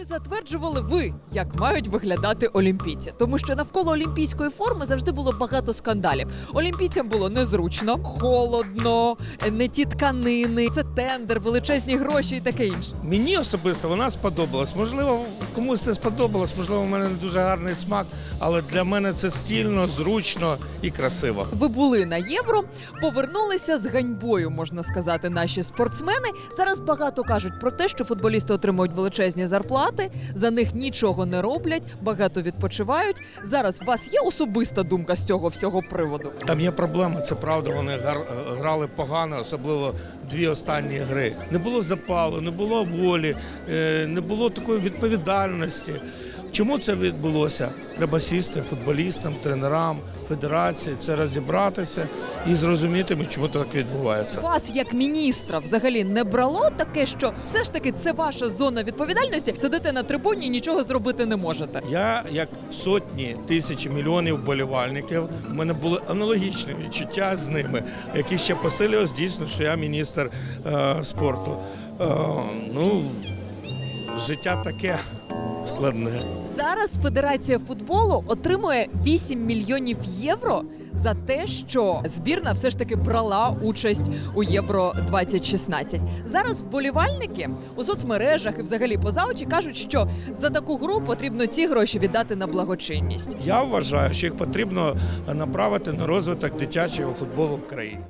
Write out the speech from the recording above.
Чи затверджували ви, як мають виглядати олімпійці? Тому що навколо олімпійської форми завжди було багато скандалів. Олімпійцям було незручно, холодно, не ті тканини, це тендер, величезні гроші і таке інше. Мені особисто вона сподобалась. Можливо, комусь не сподобалась, можливо, в мене не дуже гарний смак, але для мене це стільно, зручно і красиво. Ви були на євро, повернулися з ганьбою, можна сказати, наші спортсмени. Зараз багато кажуть про те, що футболісти отримують величезні зарплати, за них нічого не роблять, багато відпочивають. Зараз у вас є особиста думка з цього всього приводу? Там є проблема, це правда. Вони гар- грали погано, особливо дві останні гри. Не було запалу, не було волі, е, не було такої відповідальності. Чому це відбулося? Треба сісти футболістам, тренерам, федерації, це розібратися і зрозуміти, чому так відбувається. Вас як міністра взагалі не брало таке, що все ж таки це ваша зона відповідальності. Сидите на трибуні і нічого зробити не можете. Я, як сотні тисячі мільйонів вболівальників, у мене були аналогічні відчуття з ними, які ще посилювалися дійсно, що я міністр е, спорту. Е, ну, життя таке складне. Зараз Федерація футболу отримує 8 мільйонів євро за те, що збірна все ж таки брала участь у Євро 2016 Зараз вболівальники у соцмережах і взагалі поза очі кажуть, що за таку гру потрібно ці гроші віддати на благочинність. Я вважаю, що їх потрібно направити на розвиток дитячого футболу в країні.